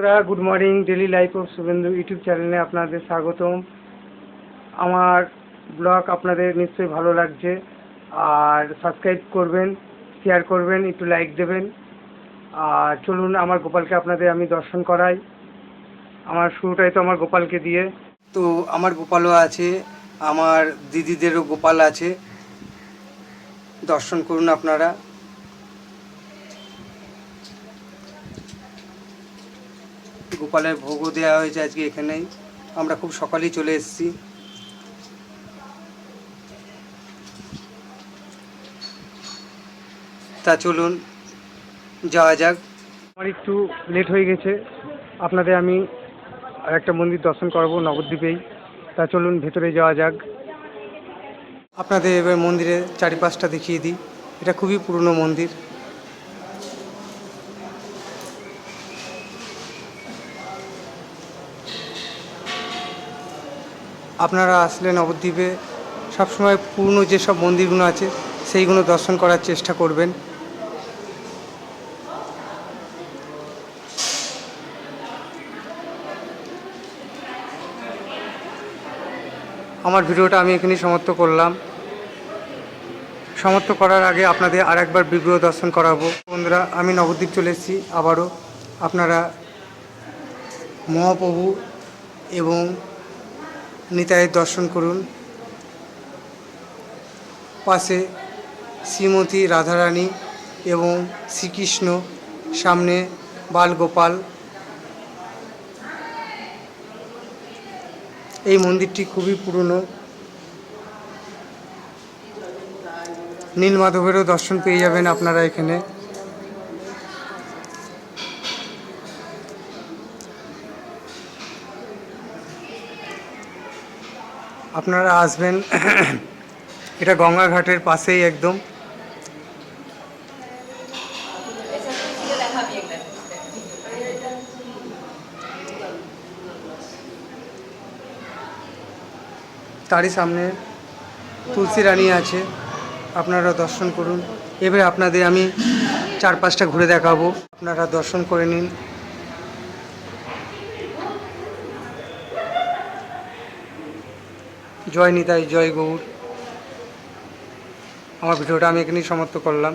বন্ধুরা good morning daily life of Shubhendu YouTube চ্যানেলে আপনাদের স্বাগতম। আমার ব্লগ আপনাদের নিশ্চয়ই ভালো লাগছে। আর সাবস্ক্রাইব করবেন শেয়ার করবেন, একটু লাইক দেবেন। আর চলুন, আমার গোপালকে আপনাদের আমি দর্শন করাই। আমার শুরুটাই তো আমার গোপালকে দিয়ে। তো আমার গোপালও আছে, আমার দিদিদেরও গোপাল আছে। দর্শন করুন আপনারা। গোপালের ভোগও দেওয়া হয়েছে আজকে এখানেই। আমরা খুব সকালেই চলে এসেছি। তা চলুন যাওয়া যাক। আমার একটু লেট হয়ে গেছে। আপনাদের আমি আর একটা মন্দির দর্শন করব নবদ্বীপেই। তা চলুন ভেতরে যাওয়া যাক। আপনাদের এবার মন্দিরের চারিপাশটা দেখিয়ে দিই। এটা খুবই পুরনো মন্দির। আপনারা আসলে নবদ্বীপে সবসময় পুরনো যেসব মন্দিরগুলো আছে, সেইগুলো দর্শন করার চেষ্টা করবেন। আমার ভিডিওটা আমি এখানেই সমাপ্ত করলাম। সমাপ্ত করার আগে আপনাদের আর একবার বিগ্রহ দর্শন করাবো। বন্ধুরা, আমি নবদ্বীপ চলে এসেছি আবারও। আপনারা মহাপ্রভু এবং নিতাইয়ের দর্শন করুন। পাশে শ্রীমতী রাধারানী এবং শ্রীকৃষ্ণ, সামনে বালগোপাল। এই মন্দিরটি খুবই পুরনো। নীলমাধবেরও দর্শন পেয়ে যাবেন আপনারা এখানে। আপনারা আসবেন, এটা গঙ্গাঘাটের পাশেই একদম। তারই সামনে তুলসী রানী আছে আপনারা দর্শন করুন। এবার আপনাদের আমি চার পাঁচটা ঘুরে দেখাবো, আপনারা দর্শন করে নিন। জয় নিতাই জয় গৌর। আমার ভিডিওটা আমি এখানেই সমাপ্ত করলাম।